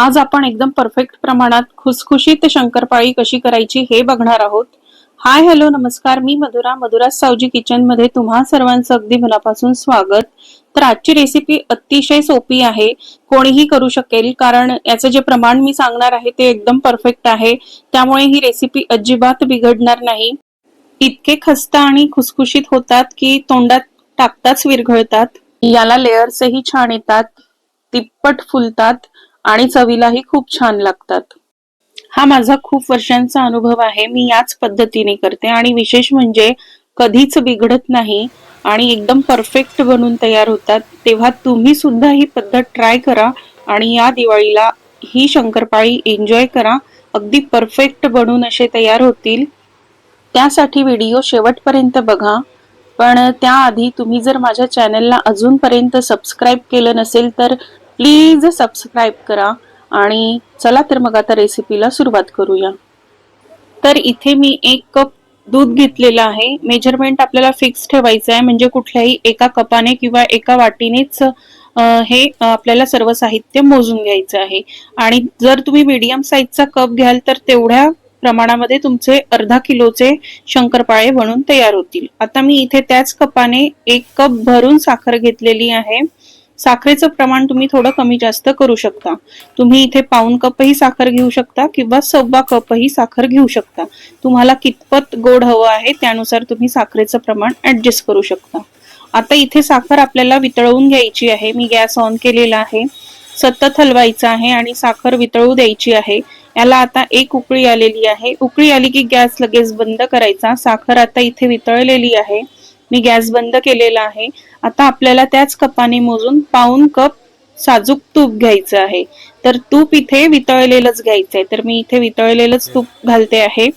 आज आपण एकदम परफेक्ट प्रमाणात खुसखुशीत शंकरपाळी कशी करायची हे बघणार आहोत. हाय हॅलो नमस्कार. मी मधुरा मधुरा सावजी किचनमध्ये तुम्हा सर्वांचं अगदी मनापासून स्वागत. तर आजची रेसिपी अतिशय सोपी आहे. कोणीही करू शकेल कारण याचं जे प्रमाण मी सांगणार आहे ते एकदम परफेक्ट आहे. त्यामुळे ही रेसिपी अजिबात बिघडणार नाही. इतके खस्ता आणि खुसखुशीत होतात की तोंडात टाकताच विरघळतात. याला लेअर्सही छान येतात. तिप्पट फुलतात. आणि चवीलाही खूप छान लागतात. हा माझा खूप वर्षांचा अनुभव आहे. मी याच पद्धतीने करते आणि विशेष म्हणजे कधीच बिघडत नाही आणि एकदम परफेक्ट बनून तयार होतात. तेव्हा तुम्ही सुद्धा ही पद्धत ट्राय करा आणि या दिवाळीला ही शंकरपाळी एन्जॉय करा. अगदी परफेक्ट बनून असे तयार होतील. त्यासाठी व्हिडिओ शेवटपर्यंत बघा. पण त्याआधी तुम्ही जर माझ्या चॅनलला अजूनपर्यंत सबस्क्राईब केलं नसेल तर प्लीज सबस्क्राईब करा आणि चला तर मग आता रेसिपीला सुरुवात करूया. तर इथे मी एक कप दूध घेतलेलं आहे. मेजरमेंट आपल्याला फिक्स ठेवायचं आहे. म्हणजे कुठल्याही एका कपाने किंवा एका वाटीनेच हे आपल्याला सर्व साहित्य मोजून घ्यायचं आहे. आणि जर तुम्ही मीडियम साईजचा कप घ्याल तर तेवढ्या प्रमाणामध्ये तुमचे अर्धा किलोचे शंकरपाळे बनून तयार होतील. आता मी इथे त्याच कपाने एक कप भरून साखर घेतलेली आहे. साखरेचं प्रमाण तुम्ही थोडं कमी जास्त करू शकता. तुम्ही इथे पाऊन कपही साखर घेऊ शकता किंवा सव्वा कपही साखर घेऊ शकता. तुम्हाला कितपत गोड हवं आहे त्यानुसार तुम्ही साखरेचं प्रमाण ऍडजस्ट करू शकता. आता इथे साखर आपल्याला वितळवून घ्यायची आहे. मी गॅस ऑन केलेला आहे. सतत हलवायचा आहे आणि साखर वितळू द्यायची आहे. याला आता एक उकळी आलेली आहे. उकळी आली की गॅस लगेच बंद करायचा. साखर आता इथे वितळलेली आहे. मी गॅस बंद केलेला आहे. आता आपल्याला त्याच कपाने मोजून पाऊन कप साजूक तूप घ्यायचं आहे. तर तूप इथे वितळलेलंच घ्यायचं आहे तर मी इथे वितळलेलंच तूप घालते आहे.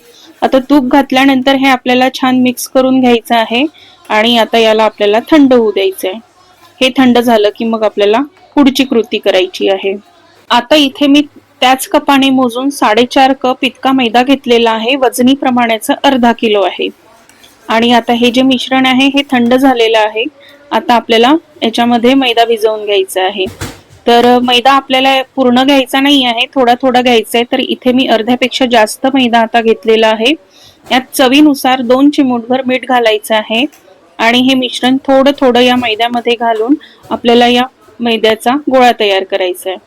आता तूप घातल्यानंतर हे आपल्याला छान मिक्स करून घ्यायचं आहे. आणि आता याला आपल्याला थंड होऊ द्यायचं आहे हे थंड झालं की मग आपल्याला पुढची कृती करायची आहे. आता इथे मी त्याच कपाने मोजून साडेचार कप इतका मैदा घेतलेला आहे. वजनी प्रमाणाचं अर्धा किलो आहे. आणि आता हे जे मिश्रण आहे हे थंड झालेलं आहे. आता आपल्याला याच्यामध्ये मैदा भिजवून घ्यायचा आहे. तर मैदा आपल्याला पूर्ण घ्यायचा नाही आहे थोडा थोडा घ्यायचा आहे. तर इथे मी अर्ध्यापेक्षा जास्त मैदा आता घेतलेला आहे. यात चवीनुसार दोन चिमूटभर मीठ घालायचं आहे. आणि हे मिश्रण थोडं थोडं या मैद्यामध्ये घालून आपल्याला या मैद्याचा गोळा तयार करायचा आहे.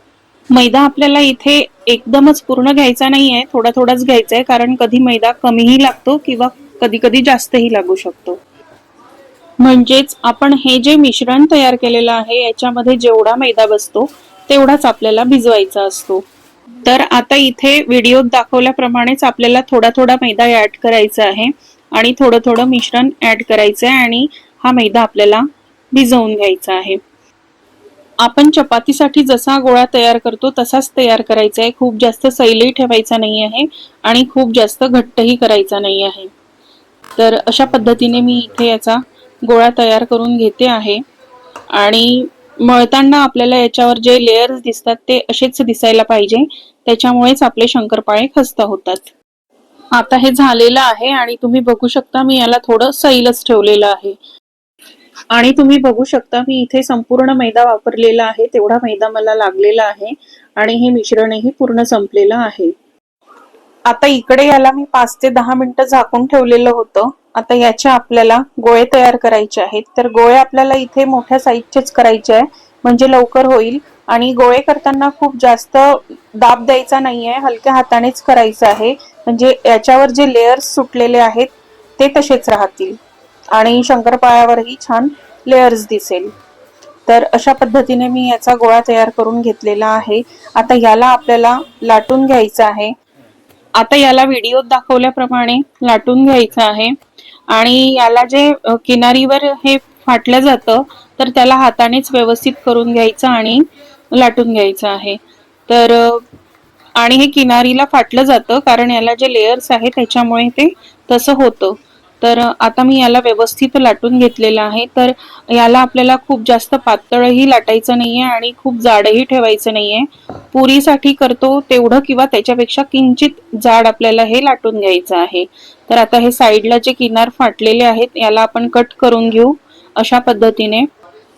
मैदा आपल्याला इथे एकदमच पूर्ण घ्यायचा नाही आहे थोडा थोडाच घ्यायचा आहे. कारण कधी मैदा कमीही लागतो किंवा कधी कधी जास्तही लागू शकतो. म्हणजेच आपण हे जे मिश्रण तयार केलेलं आहे याच्यामध्ये जेवढा मैदा बसतो तेवढाच आपल्याला भिजवायचा असतो. तर आता इथे व्हिडिओत दाखवल्याप्रमाणेच आपल्याला थोडा थोडा मैदा ऍड करायचा आहे आणि थोडं थोडं मिश्रण ऍड करायचं आहे आणि हा मैदा आपल्याला भिजवून घ्यायचा आहे. आपण चपातीसाठी जसा गोळा तयार करतो तसाच तयार करायचा आहे खूप जास्त सैलही ठेवायचा नाही आहे आणि खूप जास्त घट्टही करायचा नाही आहे तर अशा पद्धतीने मी इथे याचा गोळा तयार करून घेते आहे. आणि मळताना आपल्याला याच्यावर जे लेयर्स दिसतात ते असेच दिसायला पाहिजे. त्याच्यामुळेच आपले शंकरपाळे खस्त होतात. आता हे झालेलं आहे आणि तुम्ही बघू शकता मी याला थोडं सैलच ठेवलेलं आहे. आणि तुम्ही बघू शकता मी इथे संपूर्ण मैदा वापरलेला आहे. तेवढा मैदा मला लागलेला आहे. आणि हे मिश्रणही पूर्ण संपलेलं आहे. आता इकडे याला मी पाच ते दहा मिनिटं झाकून ठेवलेलं होतं. आता याचे आपल्याला गोळे तयार करायचे आहेत. तर गोळे आपल्याला इथे मोठ्या साईजचेच करायचे आहे. म्हणजे लवकर होईल. आणि गोळे करताना खूप जास्त दाब द्यायचा नाहीये. हलक्या हातानेच करायचं आहे. म्हणजे याच्यावर जे लेयर्स सुटलेले आहेत ते तसेच राहतील. आणि शंकरपाळ्यावरही छान लेयर्स दिसेल. तर अशा पद्धतीने मी याचा गोळा तयार करून घेतलेला आहे. आता याला आपल्याला लाटून घ्यायचं आहे. आता याला व्हिडिओत दाखवल्याप्रमाणे लाटून घ्यायचं आहे. आणि याला जे किनारीवर हे फाटलं जातं तर त्याला हातानेच व्यवस्थित करून घ्यायचं आणि लाटून घ्यायचं आहे. तर आणि हे किनारीला फाटलं जातं कारण याला जे लेयर्स आहे त्याच्यामुळे ते तसं होतं. तर आता मी याला व्यवस्थित लाटून घेतलेलं आहे. तर याला आपल्याला खूप जास्त पातळही लाटायचं नाहीये आणि खूप जाडही ठेवायचं नाहीये. पुरीसाठी करतो तेवढं किंवा त्याच्यापेक्षा किंचित जाड आपल्याला हे लाटून घ्यायचं आहे. तर आता हे साईडला जे किनार फाटलेले आहेत याला आपण कट करून घेऊ अशा पद्धतीने.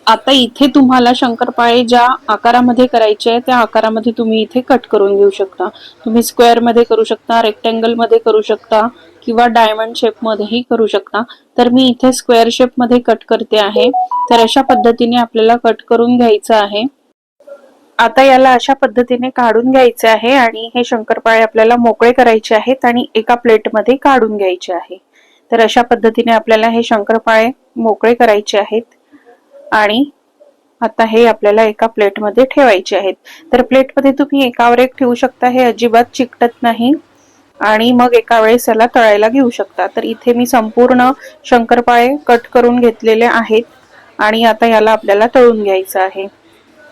आता इथे तुम्हाला शंकरपाळे ज्या आकारामध्ये करायचे आहे त्या आकारामध्ये तुम्ही इथे कट करून घेऊ शकता. तुम्ही स्क्वेअरमध्ये करू शकता रेक्टँगलमध्ये करू शकता किंवा डायमंड शेप मध्येही करू शकता. तर मी इथे स्क्वेअर शेपमध्ये कट करते आहे. तर अशा पद्धतीने आपल्याला कट करून घ्यायचं आहे. आता याला अशा पद्धतीने काढून घ्यायचे आहे आणि हे शंकरपाळे आपल्याला मोकळे करायचे आहेत आणि एका प्लेटमध्ये काढून घ्यायचे आहे. तर अशा पद्धतीने आपल्याला हे शंकरपाळे मोकळे करायचे आहेत. आणि आता हे आपल्याला एका प्लेटमध्ये ठेवायचे आहेत. तर प्लेटमध्ये तुम्ही एकावर एक ठेवू शकता हे अजिबात चिकटत नाही. आणि मग एका वेळेस याला तळायला घेऊ शकता. तर इथे मी संपूर्ण शंकरपाळे कट करून घेतलेले आहेत आणि आता याला आपल्याला तळून घ्यायचं आहे.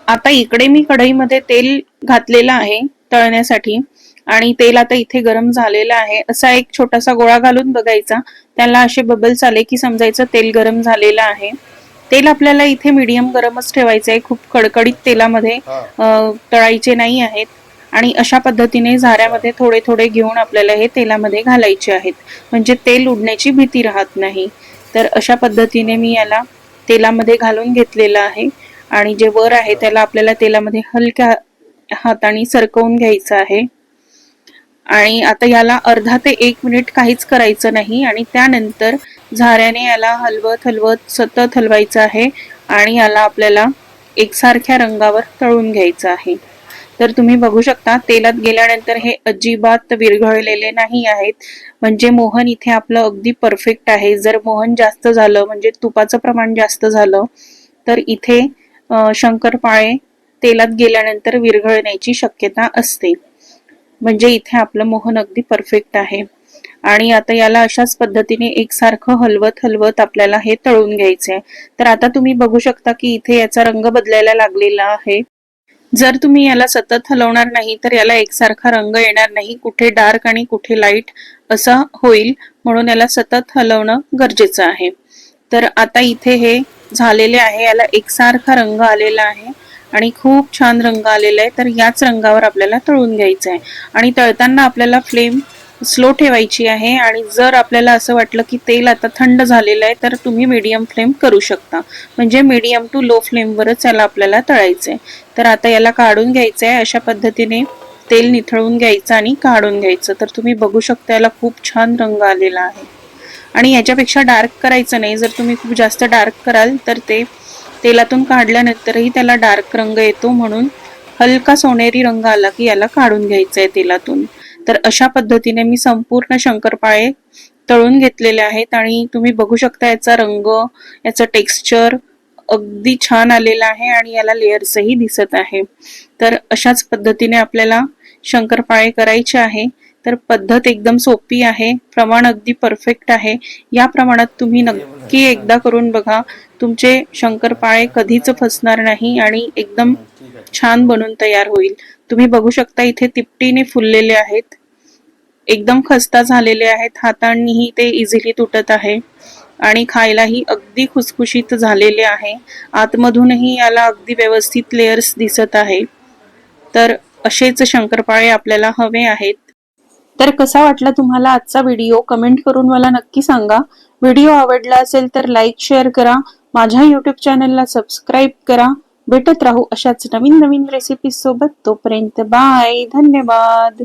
आता इकडे मी कढईमध्ये तेल घातलेलं आहे तळण्यासाठी. आणि तेल आता इथे गरम झालेलं आहे. असा एक छोटासा गोळा घालून बघायचा. त्याला असे बबल्स आले की समजायचं तेल गरम झालेलं आहे. तेल आपल्याला इथे मीडियम गरमच ठेवायचं आहे खूप कडकडीत तेलामध्ये तळायचे नाही आहेत. आणि अशा पद्धतीने झाऱ्यामध्ये थोडे थोडे घेऊन आपल्याला हे तेलामध्ये घालायचे आहेत. म्हणजे तेल उडण्याची भीती राहत नाही. तर अशा पद्धतीने मी याला तेलामध्ये घालून घेतलेलं आहे. आणि जे वर आहे त्याला आपल्याला तेलामध्ये हलक्या हाताने सरकवून घ्यायचं आहे. आणि आता याला अर्धा ते एक मिनिट काहीच करायचं नाही. आणि त्यानंतर झाऱ्याने याला हलवत हलवत सतत हलवायचं आहे आणि याला आपल्याला एकसारख्या रंगावर तळून घ्यायचं आहे. तर तुम्ही बघू शकता तेलात गेल्यानंतर हे अजिबात विरघळलेले नाही आहेत. म्हणजे मोहन इथे आपलं अगदी परफेक्ट आहे. जर मोहन जास्त झालं म्हणजे तुपाचं प्रमाण जास्त झालं तर इथे शंकरपाळे तेलात गेल्यानंतर विरघळण्याची शक्यता असते. म्हणजे इथे आपलं मोहन अगदी परफेक्ट आहे. आणि आता याला अशाच पद्धतीने एकसारखं हलवत हलवत आपल्याला हे तळून घ्यायचे आहे. तर आता तुम्ही बघू शकता की इथे याचा रंग बदलायला लागलेला आहे. जर तुम्ही याला सतत हलवणार नाही तर याला एकसारखा रंग येणार नाही कुठे डार्क आणि कुठे लाइट असं होईल. म्हणून याला सतत हलवणं गरजेचं आहे. तर आता इथे हे झालेले आहे याला एकसारखा रंग आलेला आहे आणि खूप छान रंग आलेला आहे. तर याच रंगावर आपल्याला तळून घ्यायचं आहे. आणि तळताना आपल्याला फ्लेम स्लो ठेवायची आहे आणि जर आपल्याला असं वाटलं की तेल आता थंड झालेलं आहे तर तुम्ही मीडियम फ्लेम करू शकता. म्हणजे मीडियम टू लो फ्लेमवरच याला आपल्याला तळायचं आहे तर आता याला काढून घ्यायचं आहे अशा पद्धतीने तेल निथळून घ्यायचं आणि काढून घ्यायचं. तर तुम्ही बघू शकता याला खूप छान रंग आलेला आहे. आणि याच्यापेक्षा डार्क करायचं नाही. जर तुम्ही खूप जास्त डार्क कराल तर ते तेलातून काढल्यानंतरही त्याला डार्क रंग येतो म्हणून हलका सोनेरी रंग आला की याला काढून घ्यायचा आहे तेलातून. तर अशा पद्धतीने मी संपूर्ण शंकरपाळे तळून घेतलेले आहेत आणि तुम्ही बघू शकता याचा रंग याचं टेक्स्चर अगदी छान आलेला आहे आणि याला लेयर्सही दिसत आहे. तर अशाच पद्धतीने आपल्याला शंकरपाळे करायचे आहे. तर पद्धत एकदम सोपी आहे प्रमाण अगदी परफेक्ट आहे. या प्रमाणात तुम्ही नक्की एकदा करून बघा. तुमचे शंकरपाळे कधीच फसणार नाही आणि एकदम छान बनून तयार होईल. तुम्ही बघू शकता इथे तिपटीने फुललेले आहेत. एकदम खस्ता झालेले आहेत. हातांनीही ते इझिली तुटत आहे. आणि खायलाही अगदी खुसखुशीत झालेले आहे. आतमधूनही याला अगदी व्यवस्थित लेयर्स दिसत आहे. तर असेच शंकरपाळे आपल्याला हवे आहेत. तर कसा वाटला तुम्हाला आजचा व्हिडिओ कमेंट करून मला नक्की सांगा. व्हिडिओ आवडला असेल तर लाईक शेअर करा. माझ्या युट्यूब चॅनलला सबस्क्राईब करा. भेटत राहू अशाच नवीन नवीन रेसिपी सोबत. तोपर्यंत बाय धन्यवाद.